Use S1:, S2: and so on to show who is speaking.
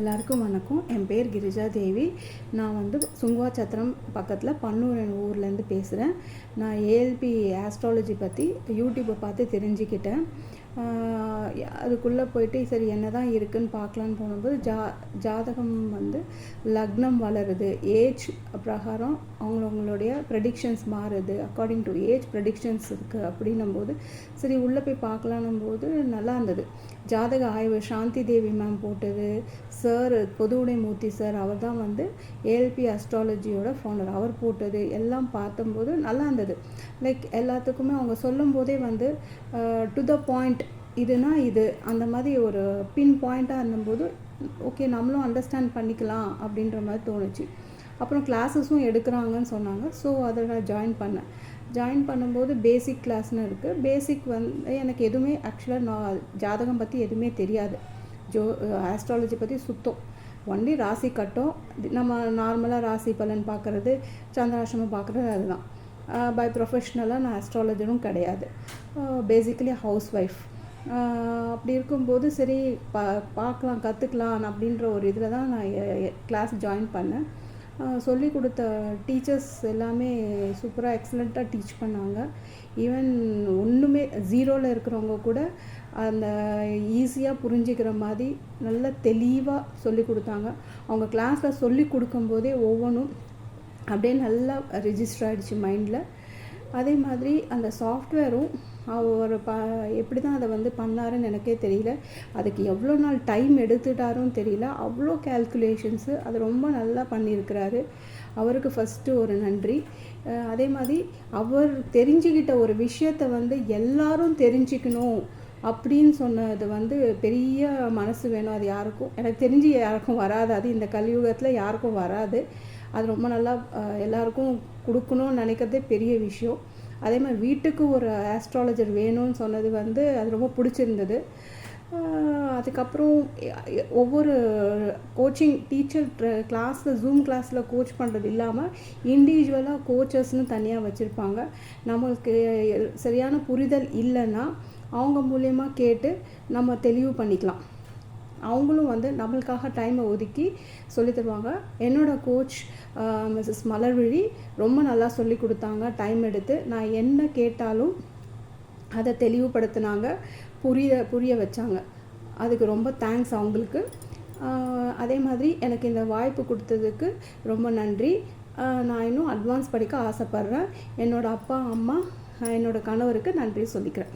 S1: எல்லாருக்கும் வணக்கம். என் பேர் கிரிஜா தேவி. நான் வந்து சுங்குவா சத்திரம் பக்கத்தில் பன்னூர் என் ஊர்லேருந்து பேசுகிறேன் நான் ஏஎல்பி ஆஸ்ட்ராலஜி பற்றி யூடியூப்பை பார்த்து தெரிஞ்சுக்கிட்டேன். அதுக்குள்ளே போயிட்டு சரி என்ன தான் இருக்குன்னு பார்க்கலான்னு போகும்போது ஜா ஜாதகம் வந்து லக்னம் வளருது. ஏஜ் பிரகாரம் அவங்களவங்களுடைய ப்ரெடிக்ஷன்ஸ் மாறுது. அக்கார்டிங் டு ஏஜ் ப்ரெடிக்ஷன்ஸ் இருக்குது அப்படின்னும் போது சரி உள்ளே போய் பார்க்கலான்னும் போது நல்லா இருந்தது. ஜாதக ஆய்வு சாந்தி தேவி மேம் போட்டது. சார் பொதுவுடை மூர்த்தி சார் அவர் தான் வந்து ஏஎல்பி அஸ்ட்ராலஜியோட ஃபவுண்டர் அவர் போட்டது. எல்லாம் பார்த்தம்போது நல்லா இருந்தது. லைக் எல்லாத்துக்குமே அவங்க சொல்லும் போதே வந்து டு த பாயிண்ட் இதுனா இது. அந்த மாதிரி ஒரு பின் பாயிண்ட்டாக இருந்தபோது ஓகே நம்மளும் அண்டர்ஸ்டாண்ட் பண்ணிக்கலாம் அப்படின்ற மாதிரி தோணுச்சு. அப்புறம் கிளாஸஸும் எடுக்கிறாங்கன்னு சொன்னாங்க. ஸோ அதை நான் ஜாயின் பண்ணேன். ஜாயின் பண்ணும்போது பேசிக் கிளாஸ்னு இருக்குது பேசிக் வந்து எனக்கு எதுவுமே ஆக்சுவலாக நான் ஜாதகம் பற்றி எதுவுமே தெரியாது. ஜோ ஆஸ்ட்ராலஜி பற்றி சுத்தம். ஒன்லி ராசி கட்டம். நம்ம நார்மலாக ராசி பலன் பார்க்குறது சந்திராசிரமம் பார்க்குறது அதுதான். பை ப்ரொஃபஷ்னலாக நான் ஆஸ்ட்ராலஜரும் கிடையாது. பேசிக்கலி ஹவுஸ் ஒய்ஃப் அப்படி இருக்கும்போது சரி பா பார்க்கலாம் கற்றுக்கலாம் அப்படின்ற ஒரு இதில் தான் நான் கிளாஸ் ஜாயின் பண்ணேன். சொல்லி கொடுத்த டீச்சர்ஸ் எல்லாமே சூப்பராக எக்ஸலண்ட்டாக டீச் பண்ணாங்க. ஈவன் ஒன்றுமே ஜீரோவில் இருக்கிறவங்க கூட அந்த ஈஸியாக புரிஞ்சிக்கிற மாதிரி நல்ல தெளிவாக சொல்லி கொடுத்தாங்க. அவங்க கிளாஸில் சொல்லி கொடுக்கும்போதே ஒவ்வொன்றும் அப்படியே நல்லா ரிஜிஸ்டர் ஆகிடுச்சு மைண்டில் அதே மாதிரி அந்த சாஃப்ட்வேரும் அவர் ப எப்படி தான் அதை வந்து பண்ணாருன்னு எனக்கே தெரியல. அதுக்கு எவ்வளோ நாள் டைம் எடுத்துட்டாருன்னு தெரியல. அவ்வளோ கேல்குலேஷன்ஸு அது ரொம்ப நல்லா பண்ணியிருக்கிறாரு. அவருக்கு ஃபஸ்ட்டு ஒரு நன்றி. அதே மாதிரி அவர் தெரிஞ்சுக்கிட்ட ஒரு விஷயத்தை வந்து எல்லாரும் தெரிஞ்சுக்கணும் அப்படின்னு சொன்னது வந்து பெரிய மனசு வேணும். அது யாருக்கும் எனக்கு தெரிஞ்சு யாருக்கும் வராது. அது இந்த கலியுகத்தில் யாருக்கும் வராது. அது ரொம்ப நல்லா எல்லாருக்கும் கொடுக்கணும்னு நினைக்கிறதே பெரிய விஷயம். அதே மாதிரி வீட்டுக்கு ஒரு ஆஸ்ட்ராலஜர் வேணும்னு சொன்னது வந்து அது ரொம்ப பிடிச்சிருந்தது. அதுக்கப்புறம் ஒவ்வொரு கோச்சிங் டீச்சர் கிளாஸில் ஜூம் கிளாஸில் கோச் பண்ணுறது இல்லாமல் இண்டிவிஜுவலாக கோச்சஸ்னு தனியாக வச்சுருப்பாங்க. நம்மளுக்கு சரியான புரிதல் இல்லைன்னா அவங்க மூலயமா கேட்டு நம்ம தெளிவு பண்ணிக்கலாம். அவங்களும் வந்து நம்மளுக்காக டைமை ஒதுக்கி சொல்லி தருவாங்க. என்னோடய கோச் மிஸ்ஸஸ் மலர்விழி ரொம்ப நல்லா சொல்லி கொடுத்தாங்க. டைம் எடுத்து நான் என்ன கேட்டாலும் அதை தெளிவுபடுத்தினாங்க. புரிய புரிய வச்சாங்க. அதுக்கு ரொம்ப தேங்க்ஸ் அவங்களுக்கு. அதே மாதிரி எனக்கு இந்த வாய்ப்பு கொடுத்ததுக்கு ரொம்ப நன்றி. நான் இன்னும் அட்வான்ஸ் படிக்க ஆசைப்பட்றேன். என்னோடய அப்பா அம்மா என்னோடய கணவருக்கு நன்றி சொல்லிக்கிறேன்.